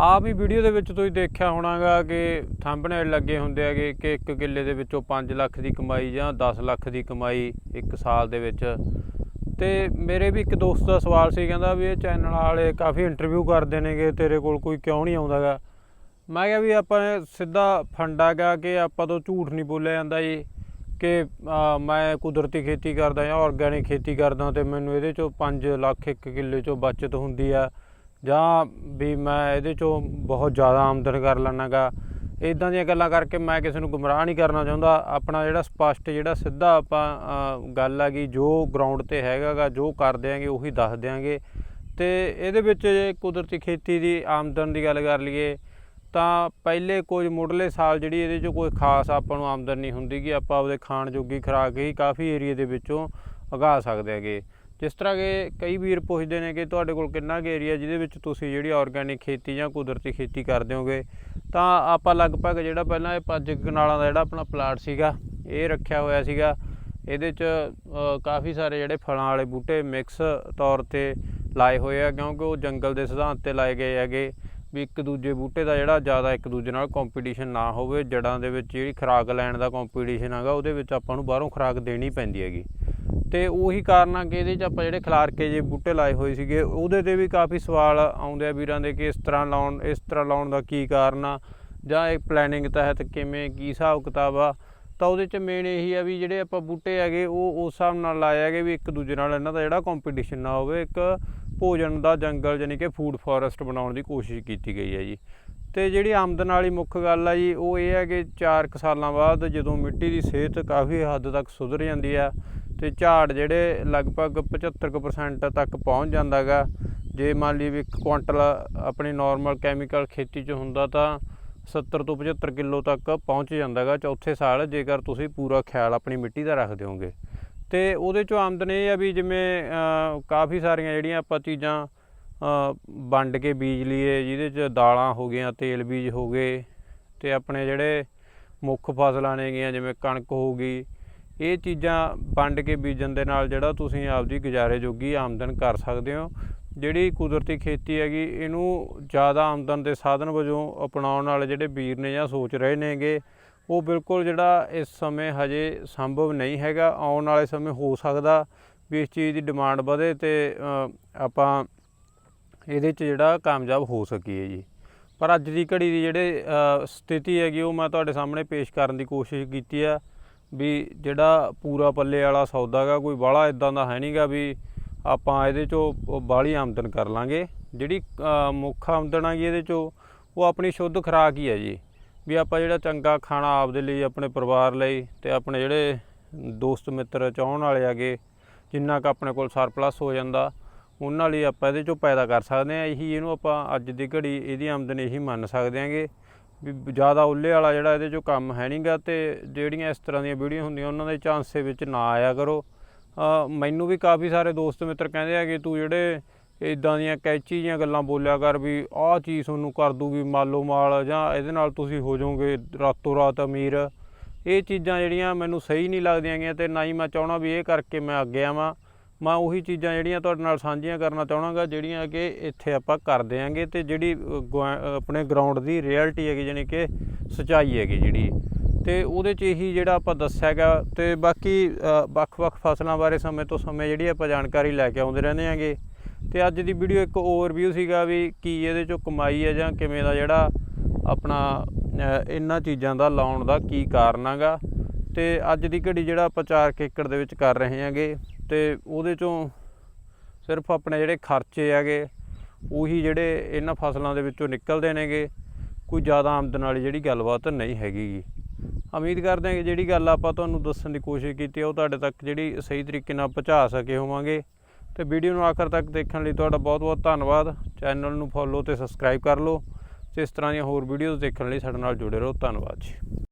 ਆਪ ਹੀ ਵੀਡੀਓ ਦੇ ਵਿੱਚ ਤੁਸੀਂ ਦੇਖਿਆ ਹੋਣਾਗਾ ਕਿ ਥੰਬਨੇਲ ਲੱਗੇ ਹੁੰਦੇ ਹੈਗੇ ਕਿ ਇੱਕ ਕਿੱਲੇ ਦੇ ਵਿੱਚੋਂ 5 ਲੱਖ ਦੀ ਕਮਾਈ ਜਾਂ 10 ਲੱਖ ਦੀ ਕਮਾਈ ਇੱਕ ਸਾਲ ਦੇ ਵਿੱਚ। ਤੇ ਮੇਰੇ ਵੀ ਇੱਕ ਦੋਸਤ ਦਾ ਸਵਾਲ ਸੀ, ਕਹਿੰਦਾ ਵੀ ਇਹ ਚੈਨਲ ਵਾਲੇ ਕਾਫੀ ਇੰਟਰਵਿਊ ਕਰਦੇ ਨੇਗੇ, ਤੇਰੇ ਕੋਲ ਕੋਈ ਕਿਉਂ ਨਹੀਂ ਆਉਂਦਾਗਾ? ਮੈਂ ਕਿਹਾ ਵੀ ਆਪਾਂ ਸਿੱਧਾ ਫੰਡਾ ਗਾ ਕਿ ਆਪਾਂ ਤੋਂ ਝੂਠ ਨਹੀਂ ਬੋਲਿਆ ਜਾਂਦਾ ਜੀ, ਕਿ ਮੈਂ ਕੁਦਰਤੀ ਖੇਤੀ ਕਰਦਾ ਜਾਂ ਆਰਗੈਨਿਕ ਖੇਤੀ ਕਰਦਾ ਤੇ ਮੈਨੂੰ ਇਹਦੇ ਚੋਂ 5 ਲੱਖ ਇੱਕ ਕਿੱਲੇ ਚੋਂ ਬਚਤ ਹੁੰਦੀ ਆ। ਜਾਂ ਵੀ ਮੈਂ ਇਹਦੇ ਚੋਂ ਬਹੁਤ ਜ਼ਿਆਦਾ ਆਮਦਨ ਕਰ ਲੈਣਾਗਾ ਇਦਾਂ ਦੀਆਂ ਗੱਲਾਂ ਕਰਕੇ ਮੈਂ ਕਿਸੇ ਨੂੰ ਗੁੰਮਰਾਹ ਨਹੀਂ ਕਰਨਾ ਚਾਹੁੰਦਾ। ਆਪਣਾ ਜਿਹੜਾ ਸਪਸ਼ਟ ਜਿਹੜਾ ਸਿੱਧਾ ਆਪਾਂ ਗੱਲ ਆ ਗਈ ਜੋ ਗਰਾਊਂਡ ਤੇ ਹੈਗਾਗਾ ਜੋ ਕਰ ਦਿਆਂਗੇ, ਉਹੀ ਦੱਸ ਦਿਆਂਗੇ। ਤੇ ਇਹਦੇ ਵਿੱਚ ਜੇ ਕੁਦਰਤੀ ਖੇਤੀ ਦੀ ਆਮਦਨ ਦੀ ਗੱਲ ਕਰ ਲਈਏ, ਤਾਂ ਪਹਿਲੇ ਕੁਝ ਮੁੱਢਲੇ ਸਾਲ ਜਿਹੜੀ ਇਹਦੇ 'ਚੋਂ ਕੋਈ ਖਾਸ ਆਪਾਂ ਨੂੰ ਆਮਦਨ ਨਹੀਂ ਹੁੰਦੀ ਕਿ ਆਪਾਂ ਉਹਦੇ ਖਾਣ ਜੋਗੀ ਖੁਰਾਕ ਹੀ ਕਾਫੀ ਏਰੀਏ ਦੇ ਵਿੱਚੋਂ ਉਗਾ ਸਕਦੇ ਹੈਗੇ। ਜਿਸ ਤਰ੍ਹਾਂ ਕਿ ਕਈ ਵੀਰ ਪੁੱਛਦੇ ਨੇ ਕਿ ਤੁਹਾਡੇ ਕੋਲ ਕਿੰਨਾ ਕੁ ਏਰੀਆ ਜਿਹਦੇ ਵਿੱਚ ਤੁਸੀਂ ਜਿਹੜੀ ਆਰਗੈਨਿਕ ਖੇਤੀ ਜਾਂ ਕੁਦਰਤੀ ਖੇਤੀ ਕਰਦੇ ਹੋਗੇ, ਤਾਂ ਆਪਾਂ ਲਗਭਗ ਜਿਹੜਾ ਪਹਿਲਾਂ ਇਹ ਪੰਜ ਕਨਾਲਾਂ ਦਾ ਜਿਹੜਾ ਆਪਣਾ ਪਲਾਟ ਸੀਗਾ, ਇਹ ਰੱਖਿਆ ਹੋਇਆ ਸੀਗਾ। ਇਹਦੇ 'ਚ ਕਾਫੀ ਸਾਰੇ ਜਿਹੜੇ ਫਲਾਂ ਵਾਲੇ ਬੂਟੇ ਮਿਕਸ ਤੌਰ ਤੇ ਲਾਏ ਹੋਏ ਆ, ਕਿਉਂਕਿ ਉਹ ਜੰਗਲ ਦੇ ਸਿਧਾਂਤ ਤੇ ਲਾਏ ਗਏ ਹੈਗੇ ਵੀ ਇੱਕ ਦੂਜੇ ਬੂਟੇ ਦਾ ਜਿਹੜਾ ਜ਼ਿਆਦਾ ਇੱਕ ਦੂਜੇ ਨਾਲ ਕੰਪੀਟੀਸ਼ਨ ਨਾ ਹੋਵੇ। ਜੜਾਂ ਦੇ ਵਿੱਚ ਜਿਹੜੀ ਖੁਰਾਕ ਲੈਣ ਦਾ ਕੰਪੀਟੀਸ਼ਨ ਹੈਗਾ, ਉਹਦੇ ਵਿੱਚ ਆਪਾਂ ਨੂੰ ਬਾਹਰੋਂ ਖੁਰਾਕ ਦੇਣੀ ਪੈਂਦੀ ਹੈਗੀ। ਤੇ ਉਹੀ ਕਾਰਨ ਆ ਕਿ ਇਹਦੇ 'ਚ ਆਪਾਂ ਜਿਹੜੇ ਖਲਾਰਕੇ ਜੇ ਬੂਟੇ ਲਾਏ ਹੋਏ ਸੀਗੇ, ਉਹਦੇ ਤੇ ਵੀ ਕਾਫੀ ਸਵਾਲ ਆਉਂਦੇ ਆ ਵੀਰਾਂ ਦੇ ਕਿ ਇਸ ਤਰ੍ਹਾਂ ਲਾਉਣ, ਇਸ ਤਰ੍ਹਾਂ ਲਾਉਣ ਦਾ ਕੀ ਕਾਰਨ ਆ, ਜਾਂ ਇਹ ਪਲੈਨਿੰਗ ਤਹਿਤ ਕਿਵੇਂ, ਕੀ ਹਿਸਾਬ ਕਿਤਾਬ ਆ। ਤਾਂ ਉਹਦੇ 'ਚ ਮੇਨ ਇਹੀ ਆ ਵੀ ਜਿਹੜੇ ਆਪਾਂ ਬੂਟੇ ਹੈਗੇ, ਉਹ ਉਸ ਹਿਸਾਬ ਨਾਲ ਲਾਏ ਹੈਗੇ ਵੀ ਇੱਕ ਦੂਜੇ ਨਾਲ ਇਹਨਾਂ ਦਾ ਜਿਹੜਾ ਕੰਪੀਟੀਸ਼ਨ ਨਾ ਹੋਵੇ, ਇੱਕ ਭੋਜਨ ਦਾ ਜੰਗਲ ਯਾਨੀ ਕਿ ਫੂਡ ਫੋਰੈਸਟ ਬਣਾਉਣ ਦੀ ਕੋਸ਼ਿਸ਼ ਕੀਤੀ ਗਈ ਹੈ ਜੀ। ਤੇ ਜਿਹੜੀ ਆਮਦਨ ਵਾਲੀ ਮੁੱਖ ਗੱਲ ਆ ਜੀ, ਉਹ ਇਹ ਹੈ ਕਿ 4 ਸਾਲਾਂ ਬਾਅਦ ਜਦੋਂ ਮਿੱਟੀ ਦੀ ਸਿਹਤ ਕਾਫੀ ਹੱਦ ਤੱਕ ਸੁਧਰ ਜਾਂਦੀ ਆ ਤੇ ਝਾੜ ਜਿਹੜੇ ਲਗਭਗ 75% ਤੱਕ ਪਹੁੰਚ ਜਾਂਦਾਗਾ। ਜੇ ਮੰਨ ਲਈ ਵੀ ਇੱਕ ਕੁਆਂਟਲ ਆਪਣੀ ਨਾਰਮਲ ਕੈਮੀਕਲ ਖੇਤੀ 'ਚ ਹੁੰਦਾ ਤਾਂ 70 ਤੋਂ 75 ਕਿਲੋ ਤੱਕ ਪਹੁੰਚ ਜਾਂਦਾਗਾ ਚੌਥੇ ਸਾਲ, ਜੇਕਰ ਤੁਸੀਂ ਪੂਰਾ ਖਿਆਲ ਆਪਣੀ ਮਿੱਟੀ ਦਾ ਰੱਖਦੇ ਹੋਗੇ ਤੇ ਉਹਦੇ ਚੋਂ ਆਮਦਨ ਇਹ ਆ ਵੀ ਜਿਵੇਂ ਕਾਫੀ ਸਾਰੀਆਂ ਜਿਹੜੀਆਂ ਆਪਾਂ ਚੀਜ਼ਾਂ ਵੰਡ ਕੇ ਬੀਜ ਲਈਏ, ਜਿਹਦੇ ਚ ਦਾਲਾਂ ਹੋ ਗਈਆਂ, ਤੇਲ ਬੀਜ ਹੋ ਗਏ, ਤੇ ਆਪਣੇ ਜਿਹੜੇ ਮੁੱਖ ਫਸਲਾਂ ਨੇਗੀਆਂ, ਜਿਵੇਂ ਕਣਕ ਹੋ ਗਈ ਇਹ ਚੀਜ਼ਾਂ ਵੰਡ ਕੇ ਬੀਜਣ ਦੇ ਨਾਲ ਜਿਹੜਾ ਤੁਸੀਂ ਆਪਦੀ ਗੁਜ਼ਾਰੇ ਜੋਗੀ ਆਮਦਨ ਕਰ ਸਕਦੇ ਹੋ। ਜਿਹੜੀ ਕੁਦਰਤੀ ਖੇਤੀ ਹੈਗੀ, ਇਹਨੂੰ ਜ਼ਿਆਦਾ ਆਮਦਨ ਦੇ ਸਾਧਨ ਵਜੋਂ ਅਪਣਾਉਣ ਵਾਲੇ ਜਿਹੜੇ ਵੀਰ ਨੇ ਜਾਂ ਸੋਚ ਰਹੇ ਨੇਗੇ, ਉਹ ਬਿਲਕੁਲ ਜਿਹੜਾ ਇਸ ਸਮੇਂ ਹਜੇ ਸੰਭਵ ਨਹੀਂ ਹੈਗਾ। ਆਉਣ ਵਾਲੇ ਸਮੇਂ ਹੋ ਸਕਦਾ ਵੀ ਇਸ ਚੀਜ਼ ਦੀ ਡਿਮਾਂਡ ਵਧੇ ਤੇ ਆਪਾਂ ਇਹਦੇ 'ਚ ਜਿਹੜਾ ਕਾਮਯਾਬ ਹੋ ਸਕੀਏ ਜੀ। ਪਰ ਅੱਜ ਦੀ ਘੜੀ ਦੀ ਜਿਹੜੇ ਸਥਿਤੀ ਹੈਗੀ, ਉਹ ਮੈਂ ਤੁਹਾਡੇ ਸਾਹਮਣੇ ਪੇਸ਼ ਕਰਨ ਦੀ ਕੋਸ਼ਿਸ਼ ਕੀਤੀ ਆ। ਵੀ ਜਿਹੜਾ ਪੂਰਾ ਪੱਲੇ ਵਾਲਾ ਸੌਦਾ ਗਾ, ਕੋਈ ਬਾਹਲਾ ਇਦਾਂ ਦਾ ਹੈ ਨਹੀਂਗਾ ਵੀ ਆਪਾਂ ਇਹਦੇ 'ਚੋਂ ਬਾਹਲੀ ਆਮਦਨ ਕਰ ਲਾਂਗੇ। ਜਿਹੜੀ ਮੁੱਖ ਆਮਦਨ ਹੈਗੀ ਇਹਦੇ 'ਚੋਂ, ਉਹ ਆਪਣੀ ਸ਼ੁੱਧ ਖੁਰਾਕ ਹੀ ਹੈ ਜੀ। ਵੀ ਆਪਾਂ ਜਿਹੜਾ ਚੰਗਾ ਖਾਣਾ ਆਪਦੇ ਲਈ, ਆਪਣੇ ਪਰਿਵਾਰ ਲਈ ਤੇ ਆਪਣੇ ਜਿਹੜੇ ਦੋਸਤ ਮਿੱਤਰ ਚਾਹਣ ਵਾਲੇ ਹੈਗੇ, ਜਿੰਨਾ ਕੁ ਆਪਣੇ ਕੋਲ ਸਰਪਲਸ ਹੋ ਜਾਂਦਾ, ਉਹਨਾਂ ਲਈ ਆਪਾਂ ਇਹਦੇ ਚੋਂ ਪੈਦਾ ਕਰ ਸਕਦੇ ਹਾਂ। ਇਹੀ ਇਹਨੂੰ ਆਪਾਂ ਅੱਜ ਦੀ ਘੜੀ ਇਹਦੀ ਆਮਦਨ ਇਹੀ ਮੰਨ ਸਕਦੇ ਹਾਂਗੇ। ਵੀ ਜ਼ਿਆਦਾ ਉੱਲੇ ਵਾਲਾ ਜਿਹੜਾ ਇਹਦੇ ਚੋਂ ਕੰਮ ਹੈ ਨਹੀਂਗਾ ਤੇ ਜਿਹੜੀਆਂ ਇਸ ਤਰ੍ਹਾਂ ਦੀਆਂ ਵੀਡੀਓ ਹੁੰਦੀਆਂ ਉਹਨਾਂ ਦੇ ਚਾਂਸੇ ਵਿੱਚ ਨਾ ਆਇਆ ਕਰੋ। ਮੈਨੂੰ ਵੀ ਕਾਫੀ ਸਾਰੇ ਦੋਸਤ ਮਿੱਤਰ ਕਹਿੰਦੇ ਆ ਕਿ ਤੂੰ ਜਿਹੜੇ ਇਦਾਂ ਦੀਆਂ ਕੈਚੀ ਜੀਆਂ ਗੱਲਾਂ ਬੋਲਿਆ ਕਰ ਵੀ ਆਹ ਚੀਜ਼ ਤੁਹਾਨੂੰ ਕਰ ਦੂਗੀ ਮਾਲੋ ਮਾਲ ਜਾਂ ਇਹਦੇ ਨਾਲ ਤੁਸੀਂ ਹੋ ਜਾਓਗੇ, ਰਾਤੋਂ ਰਾਤ ਅਮੀਰ। ਇਹ ਚੀਜ਼ਾਂ ਜਿਹੜੀਆਂ ਮੈਨੂੰ ਸਹੀ ਨਹੀਂ ਲੱਗਦੀਆਂ ਗੀਆਂ ਤੇ ਨਾ ਹੀ ਮੈਂ ਚਾਹਣਾ ਵੀ ਇਹ ਕਰਕੇ ਮੈਂ ਅੱਗੇ ਆਵਾਂ। ਮੈਂ ਉਹੀ ਚੀਜ਼ਾਂ ਜਿਹੜੀਆਂ ਤੁਹਾਡੇ ਨਾਲ ਸਾਂਝੀਆਂ ਕਰਨਾ ਚਾਹਣਾਗਾ ਜਿਹੜੀਆਂ ਕਿ ਇੱਥੇ ਆਪਾਂ ਕਰ ਦਿਆਂਗੇ ਤੇ ਜਿਹੜੀ ਅ, ਆਪਣੇ ਗਰਾਊਂਡ ਦੀ ਰਿਐਲਿਟੀ ਹੈਗੀ ਜਾਣੀ ਕਿ ਸਚਾਈ ਹੈਗੀ ਜਿਹੜੀ। ਤੇ ਉਹਦੇ 'ਚ ਇਹੀ ਜਿਹੜਾ ਆਪਾਂ ਦੱਸਿਆ ਹੈਗਾ ਤੇ ਬਾਕੀ ਵੱਖ-ਵੱਖ ਫਸਲਾਂ ਬਾਰੇ ਸਮੇਂ ਤੋਂ ਸਮੇਂ ਜਿਹੜੀ ਆਪਾਂ ਜਾਣਕਾਰੀ ਲੈ ਕੇ ਆਉਂਦੇ ਰਹਿੰਦੇ ਆਂਗੇ। ਤੇ ਅੱਜ ਦੀ ਵੀਡੀਓ ਇੱਕ ਓਵਰਵਿਊ ਸੀਗਾ ਵੀ ਕੀ ਇਹਦੇ 'ਚੋਂ ਕਮਾਈ ਹੈ ਜਾਂ ਕਿਵੇਂ ਦਾ ਜਿਹੜਾ ਆਪਣਾ ਇਹਨਾਂ ਚੀਜ਼ਾਂ ਦਾ ਲਾਉਣ ਦਾ ਕੀ ਕਾਰਨ ਹੈਗਾ। ਤੇ ਅੱਜ ਦੀ ਘੜੀ ਜਿਹੜਾ ਆਪਾਂ 4 ਏਕੜ ਦੇ ਵਿੱਚ ਕਰ ਰਹੇ ਹਾਂਗੇ। ਤੇ ਉਹਦੇ ਚੋਂ ਸਿਰਫ ਆਪਣੇ ਜਿਹੜੇ ਖਰਚੇ ਹੈਗੇ, ਉਹੀ ਜਿਹੜੇ ਇਹਨਾਂ ਫਸਲਾਂ ਦੇ ਵਿੱਚੋਂ ਨਿਕਲਦੇ ਨੇਗੇ, ਕੋਈ ਜ਼ਿਆਦਾ ਆਮਦਨ ਵਾਲੀ ਜਿਹੜੀ ਗੱਲਬਾਤ ਨਹੀਂ ਹੈਗੀ ਉਮੀਦ ਕਰਦੇ ਹਾਂ ਕਿ ਜਿਹੜੀ ਗੱਲ ਆਪਾਂ ਤੁਹਾਨੂੰ ਦੱਸਣ ਦੀ ਕੋਸ਼ਿਸ਼ ਕੀਤੀ ਉਹ ਤੁਹਾਡੇ ਤੱਕ ਜਿਹੜੀ ਸਹੀ ਤਰੀਕੇ ਨਾਲ ਪਹੁੰਚਾ ਸਕੇ ਹੋਵਾਂਗੇ। ਤੇ ਵੀਡੀਓ ਨੂੰ ਆਖਰ ਤੱਕ ਦੇਖਣ ਲਈ ਤੁਹਾਡਾ ਬਹੁਤ ਬਹੁਤ ਧੰਨਵਾਦ। ਚੈਨਲ ਨੂੰ ਫੋਲੋ ਤੇ ਸਬਸਕ੍ਰਾਈਬ ਕਰ ਲਓ। ਤੇ ਇਸ ਤਰ੍ਹਾਂ ਦੀਆਂ ਹੋਰ ਵੀਡੀਓਜ਼ ਦੇਖਣ ਲਈ ਸਾਡੇ ਨਾਲ ਜੁੜੇ ਰਹੋ। ਧੰਨਵਾਦ ਜੀ।